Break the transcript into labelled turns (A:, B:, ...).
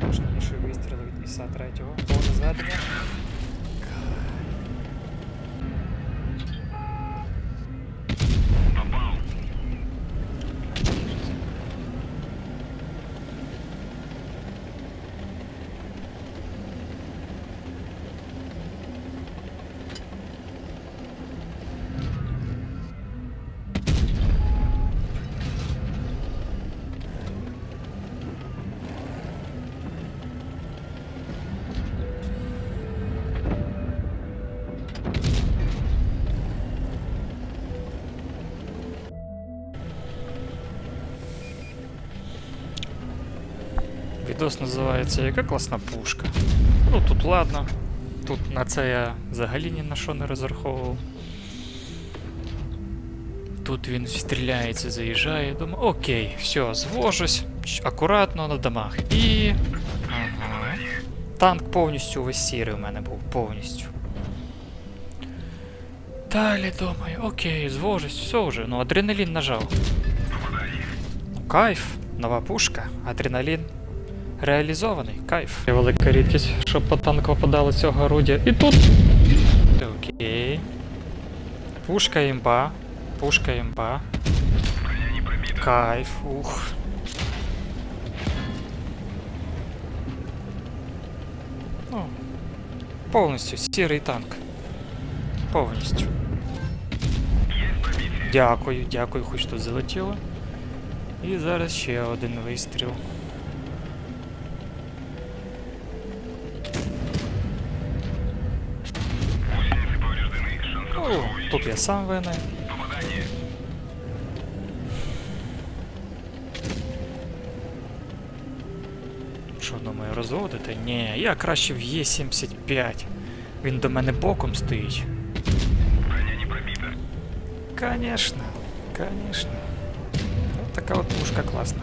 A: Мощніший вистріл від Іса 3. Повне зведення. Відос називається Яка класна пушка. Ну тут ладно. Тут на це я взагалі ні на що не розраховував. Тут він стріляється, заїжджає, думаю, окей, все, звожусь, акуратно на домах. І. Ага. Танк повністю весь сірий у мене був, повністю. Далі думаю, окей, звожусь, все вже, ну адреналін нажав. Ну, кайф, нова пушка, адреналін реалізований, кайф. Велика рідкість, щоб по танку попадало цього орудя. І тут. Окей. Пушка імба. Пушка імба. Кайф, ух. Ну, повністю сірий танк. Повністю. Дякую, дякую, хоч тут залетіло. І зараз ще один вистріл. Ну, тут я сам винен. Що думаю, розводити? Ні, я краще в Е75. Він до мене боком стоїть. Конечно, конечно. Вот така от пушка класна.